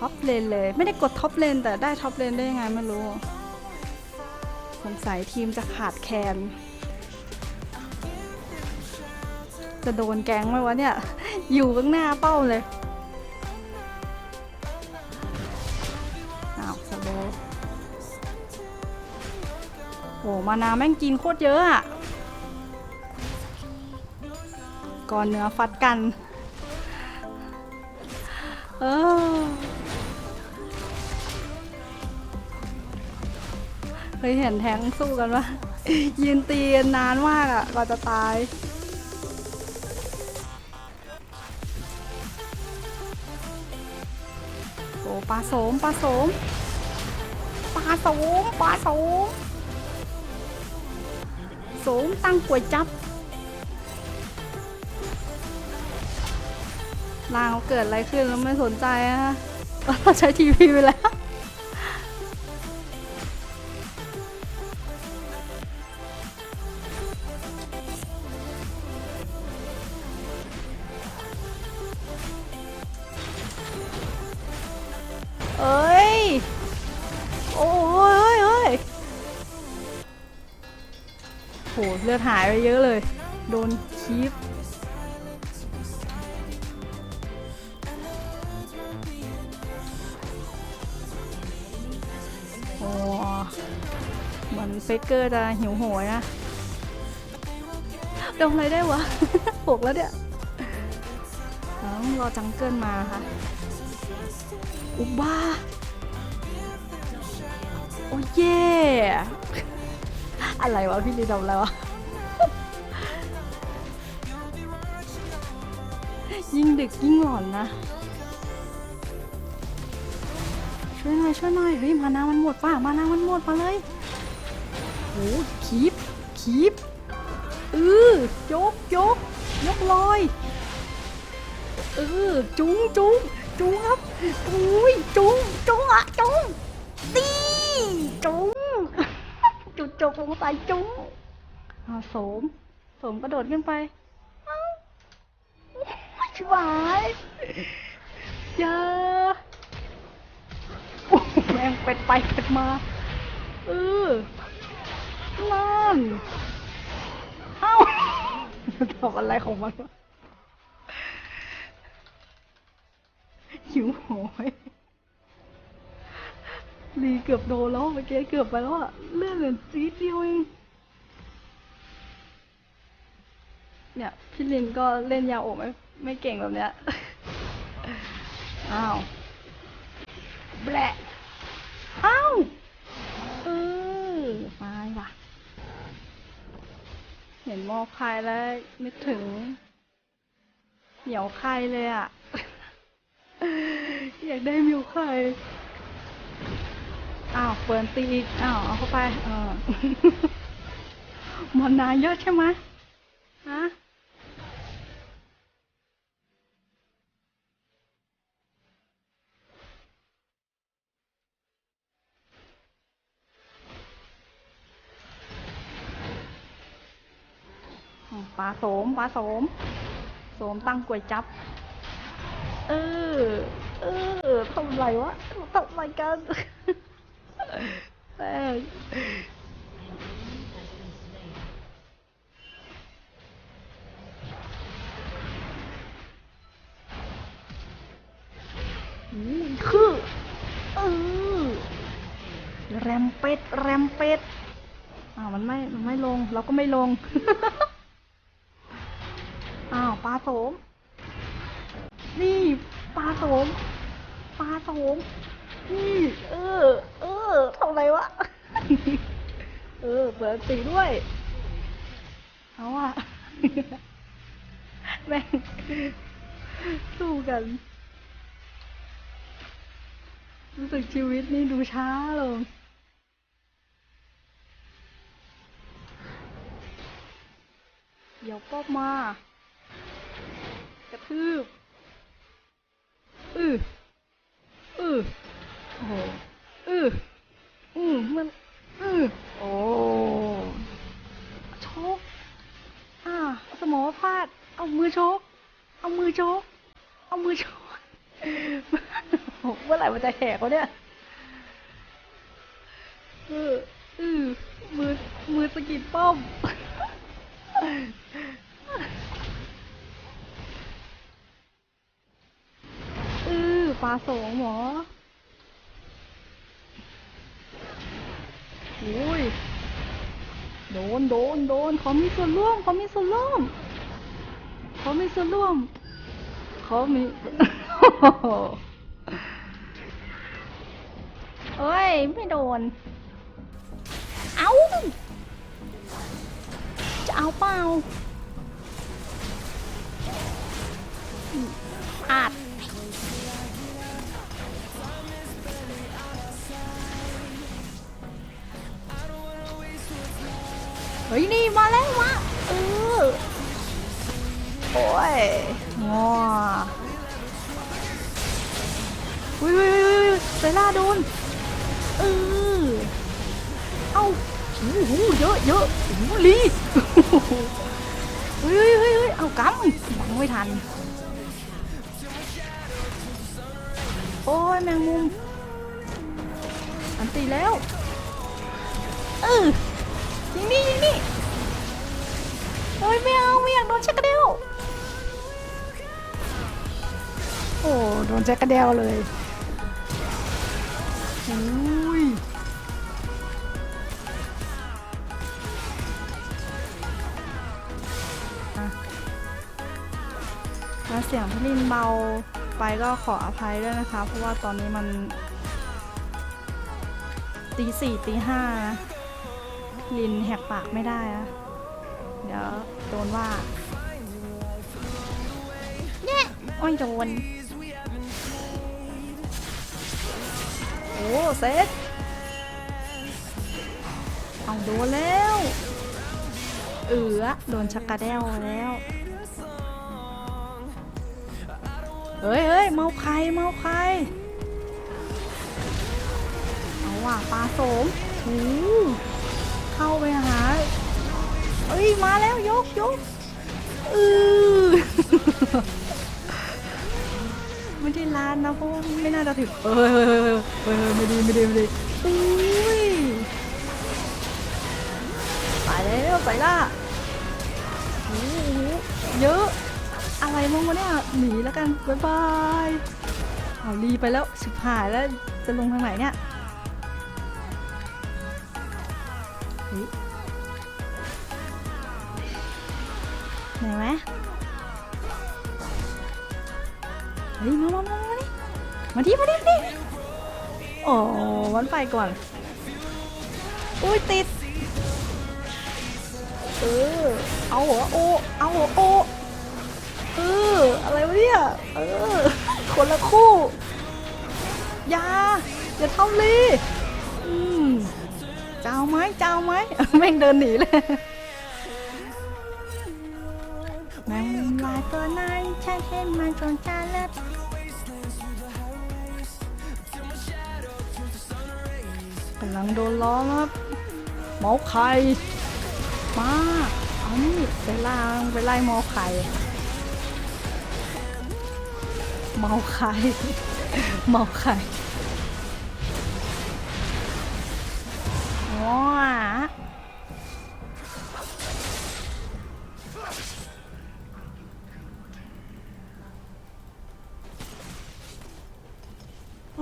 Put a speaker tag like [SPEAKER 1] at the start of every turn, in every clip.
[SPEAKER 1] ท็อปเลนเลย ไม่ได้กดท็อปเลนแต่ได้ท็อปเลนได้ยังไงไม่รู้ สงสัยทีมจะขาดแคลนจะโดนแก๊งไหมวะเนี่ย อยู่ข้างหน้าเป้าเลย อ้าวสโลโหมานาแม่งกินโคตรเยอะอะก่อนเนื้อฟัดกัน เออ เคยเห็นแท้งสู้กันปะยืนตีกันนานมากอะ่ะก่อนจะตายโอ้ปลาโสมปลาโสมปลาโสมปลาโสมโสมตั้งก๋วยจับนางเขาเกิดอะไรขึ้นแล้วไม่สนใจอะเราใช้ทีวีไปแล้ว เลือดหายไปเยอะเลย โดนคีบโอ้เหมือนเฟกเกอร์จะหิวโหยนะโดนอะไรได้วะหกแล้วเนี่ยต้องรอจังเกิลมาค่ะ อุบ้า โอ้เย่อะไรวะ พี่ลีทำอะไรวะ ยิ่งดึกยิ่งหลอนนะ ช่วยหน่อยช่วยหน่อยเฮ้ยมานามันหมดป่ะมานามันหมดมาเลยโอ้คีบคีบเออยกยกยกลอยเออจุ้งจุ้งจุ้งครับอุ้ยจุ้งจุ้งอะจุ้งตีจุ้งจุดจบลงไปจุ้งเอาโสม โสมกระโดดขึ้นไป ชิบหายอย่าโอ้โหแม่งเป็ดไปเป็ดมา เออนั่นเอ้าทำอะไรของมันวะหิวโหยลีเกือบโดนแล้วเมื่อกี้เกือบไปแล้วอะเลื่อนเหลือจี๊ดเดียวเองเนี่ย พี่ลินก็เล่นยาโอบไม่ ไม่เก่งแบบเนี้ย อ้าว แบะอ้าว เออมาว่ะ เห็นมอคายแล้วนึกถึง เหนียวไข่เลยอะ อยากได้มิวไข่อ้าวเปิดตีอีก อ้าว เอาเข้าไป เออ มันนานเยอะใช่ไหมฮะอ๋อปลา โสมปลาโสม โสมตั้งกวยจับ เออ เออทำไรวะทำไรกันแม่งอืมคือเออแรมเป็ดแรมเป็ดอ้ามันไม่ มันไม่ลง เราก็ไม่ลง อ้าวปลาโสม นี่ปลาโสมปลาโสม นี่ เออ เออทำไรวะ เออ เปิดสีด้วย เอาอะแม่งสู้กันสึกชีวิตนี่ดูช้าลงเดี๋ยวป๊อบมากระ ทืบอืออือโอ้โหอืออือมันอือโอ้ชกอ่าสมอฟาด เอามือชก เอามือชก เอามือชกเมื่อไหร่มันจะแหกเขาเนี่ยเอออือมือ มือสะกิดป้อม อือปลาโสงเหรอโอ้ย โด นโดนโดนเขามีส่วนร่วมเขามีส่วนร่วมเขามีส่วนร่วมเขามีเอ้ย ไม่โดน เอาจะเอาเปล่าพลาด เฮ้ยนี่มาแล้วมาเออโอ้ยงออุ้ยอุ้ยอุ้ยอุ้ยเซล่าโดนเออเอ้าโอ้โหเยอะเยอะโอ้โหลีเฮ้ยเฮ้ยเฮ้ยเอากำบังไม่ทัน โอ้ยแมงมุม อันตีแล้วเออ ยิงนี่ยิงนี่โอ้ยไม่เอาไม่อยากโดนชักกระเดวโอ้โดนชักกระเดวเลยโอ้ยอะแล้วเสียงพี่ลินเบาไปก็ขออภัยด้วยนะคะ เพราะว่าตอนนี้มันตีสี่ตีห้านะ ลินแหกปากไม่ได้นะเดี๋ยวโดนว่าเนี่ยโอ้ยโดน โอ้เซตเอาโดนแล้ว เอือโดนชักกระเดวแล้ว เฮ้ยเฮ้ยเมาใครเมาใคร เอาว่ะปลาโสมโอ้ เข้าไปหาเอ้ยมาแล้วยกยกอือไม่ได้ร้านนะเพราะว่าไม่น่าจะถึงเฮ้ยเฮ้ยเฮ้ยเฮ้ยเฮ้ยไม่ดีไม่ดีไม่ดีอุ้ยตายแล้วใส่ล่าโอ้โหเยอะ อะไรมั่งวะเนี่ยหนีแล้วกันบ๊ายบายเอารีไปแล้วชิบหายแล้วจะลงทางไหนเนี่ย ไหนไหมเฮ้ยมามามามาดิมาดิมาดิมาดิโอ้วันไปก่อน อุ้ยติด เออ เอาหรอโอ เอาหรอโอ เออ อะไรวะเนี่ย เออ คนละคู่ อย่า อย่าทำเลย จะเอาไหมจะเอาไหมแม่งเดินหนีเลยแมงมุมลายตัวนั้นฉันเห็นมันจนตาเล็บกำลังโดนล้อมครับหมอไข่มาเอานี่ไปล่างไปไล่หมอไข่เมาไข่เมาไข่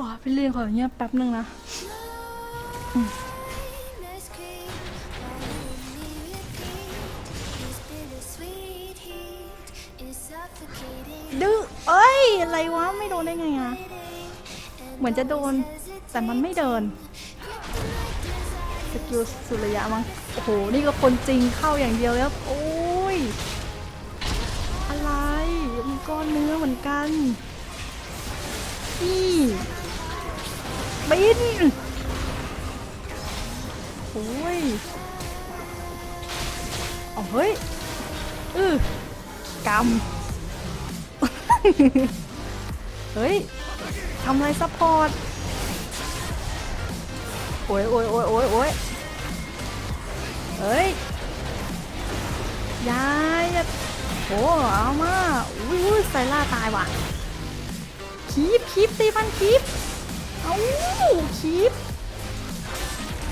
[SPEAKER 1] ว้าพี่เลี้ยงขอเงียบแป๊บนึงนะดื้อเอ้ย อะไรวะ ไม่โดนได้ไงอะเหมือนจะโดน แต่มันไม่เดิน สกิลสุริยะมั้ง โอ้โห นี่ก็คนจริงเข้าอย่างเดียวแล้วโอ้ย อะไรมันก้อนเนื้อเหมือนกันนี่ บินโอ้ยเอาเฮ้ยอือกำ เฮ้ยทำอะไรซัพพอร์ต โอ้ยโอ้ยโอ้ยโอ้ยโอ้ยเฮ้ยยายโอ้เอามาอุ้ยอุ้ยไซล่าตายว่ะคีบคีบตีมันคีบ อาคีบ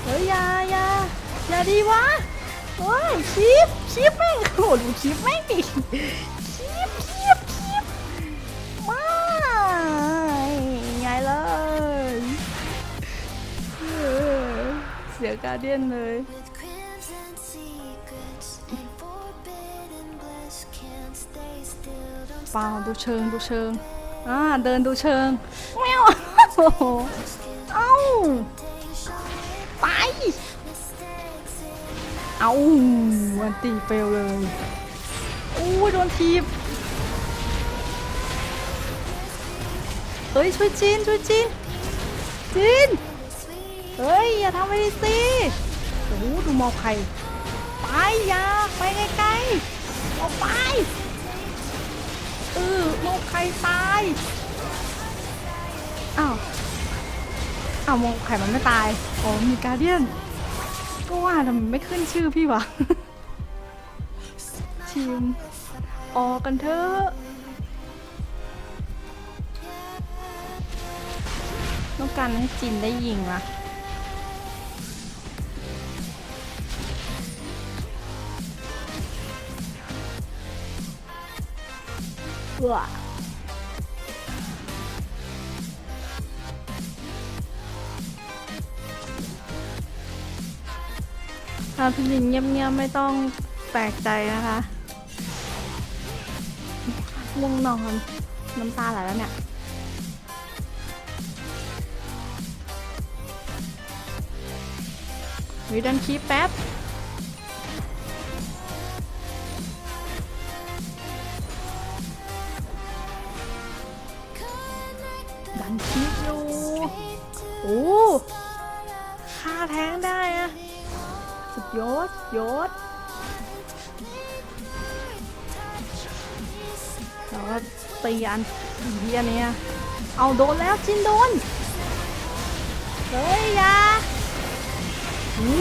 [SPEAKER 1] เฮ้ยอยาอยาอย่าดีวะเฮ้ยคีบคีบแม่งโอ้ดูคีบแม่งดิคีบคีบคีบมาไงเลยเออเสียการเดียนเลยเปล่าดูเชิงดูเชิงอ่าเดินดูเชิงแมว โหเอ้าไป เอาอันตีเฟลเลยอู้โดนทีบเฮ้ย ช่วยจีน ช่วยจีน จีน เฮ้ย อย่าทำไปดิสิโอ้ดูมองใครไปอย่าไปไกลๆออกไปเออมองใครตาย อ้าวมองไข่มันไม่ตายอ๋อมีการเดียน ก็ว่าทำไมไม่ขึ้นชื่อพี่วะทีมออกกันเถอะต้องการให้จินได้ยิงอะเออ ถ้าพี่ลินเงียบๆไม่ต้องแปลกใจนะคะง่วงนอนน้ำตาไหลแล้วเนี่ยวิดันคีแป๊บดันคีบอยู่โอ้ค่าแท้งได้อะ สุดยอดยอดแล้วก็ตีอันอีเฮียเนี่ยเอาโดนแล้วจินโดนเฮ้ยยาอู้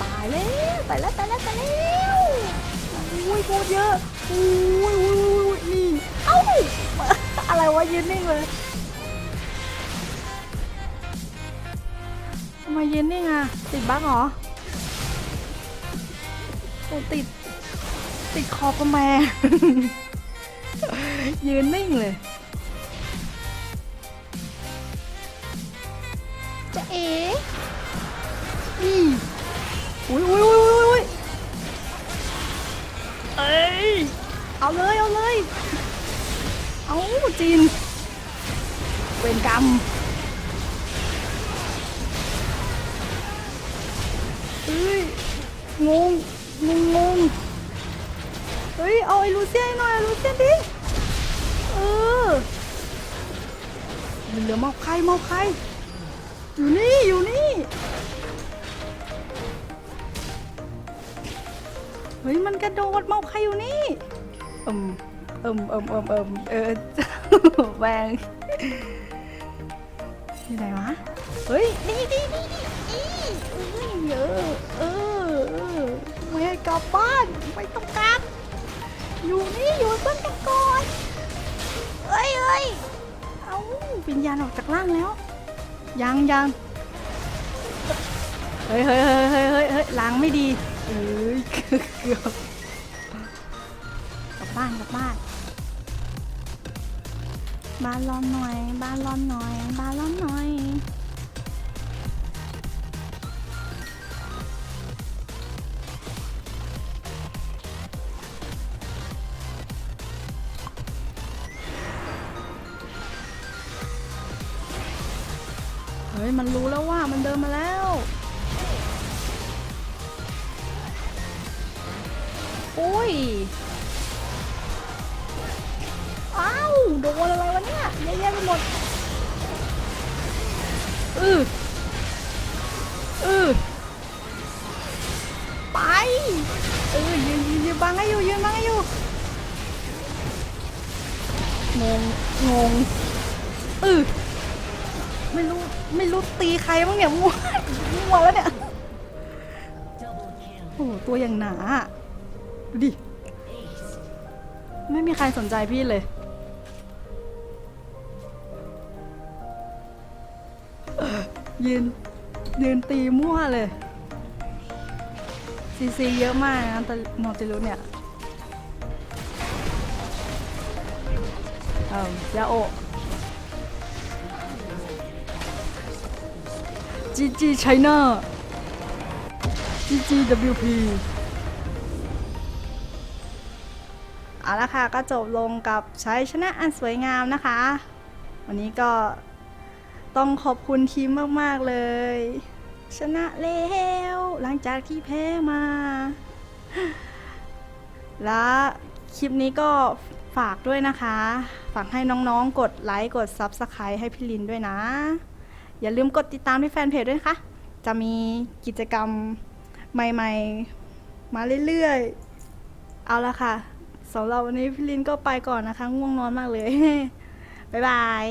[SPEAKER 1] ตายแล้วตายแล้วตายแล้วตายแล้วอุ้ยโคตรเยอะอุ้ยอุ้ยอุ้ยนี่เอ้าอะไรวะยืนนิ่งเลย ไมยืนนิ่งอะติดบั๊กเหรอโอ้ติด ติดคอกระแมยืนนิ่งเลย จะเอ๋อีอุ้ยอุ้ยอุ้ยอุ้ยอุ้ยเอ้ย เอาเลย เอาเลย เอาจีน เวรกรรม ฮ้ยงงงงงงเฮ้ยเอาไอ้ลูเซียนหน่อยลูเซียนดิเออเหลือเมาใครเมาใครอยู่นี่อยู่นี่เฮ้ยมันกระโดดเมาใครอยู่นี่เอิมเอิมเอิมเอิมเอิมเออแบงอยู่ไหนวะเฮ้ยนี่นี่นี่ อยู่นี่อยู่เพื่อนกันก่อนเอ้ยเอ้ยเอาวิญญาณออกจากร่างแล้ว ยังยังเฮ้ยเฮ้ยเฮ้ยเฮ้ยเฮ้ยเฮ้ยล้างไม่ดีเอ้ยเกือบกลับบ้านกลับบ้าน บ้านร้อนหน่อย บ้านร้อนหน่อย บ้านร้อนหน่อย ฮ้ยมันรู้แล้วว่ามันเดินมาแล้วโอ้ย อ้าว โดนอะไรวะเนี่ยเยอะแยะไปหมด อืออือไป เออยืนยืนยืนบังให้อยู่ยืนบังให้อยู่ งง งงเออ ไม่รู้ไม่รู้ตีใครบ้างเนี่ยมั่วมั่วแล้วเนี่ยโอ้ตัวอย่างหนาดูดิ ไม่มีใครสนใจพี่เลย ยืน ยืนตีมั่วเลย ซีซีเยอะมากนะแต่นอติลุเนี่ย เออยาโอ จีจีไชน่าจีจี WP เอาละค่ะก็จบลงกับชัยชนะอันสวยงามนะคะ วันนี้ก็ต้องขอบคุณทีมมาก ๆ เลย ชนะแล้วหลังจากที่แพ้มา และคลิปนี้ก็ฝากด้วยนะคะ ฝากให้น้อง ๆ กดไลค์ กด Subscribe ให้พี่ลินด้วยนะ อย่าลืมกดติดตามที่แฟนเพจด้วยนะคะจะมีกิจกรรมใหม่ ๆ มาเรื่อยๆ เอาละค่ะสำหรับวันนี้พี่ลินก็ไปก่อนนะคะ ง่วงนอนมากเลย บ๊ายบาย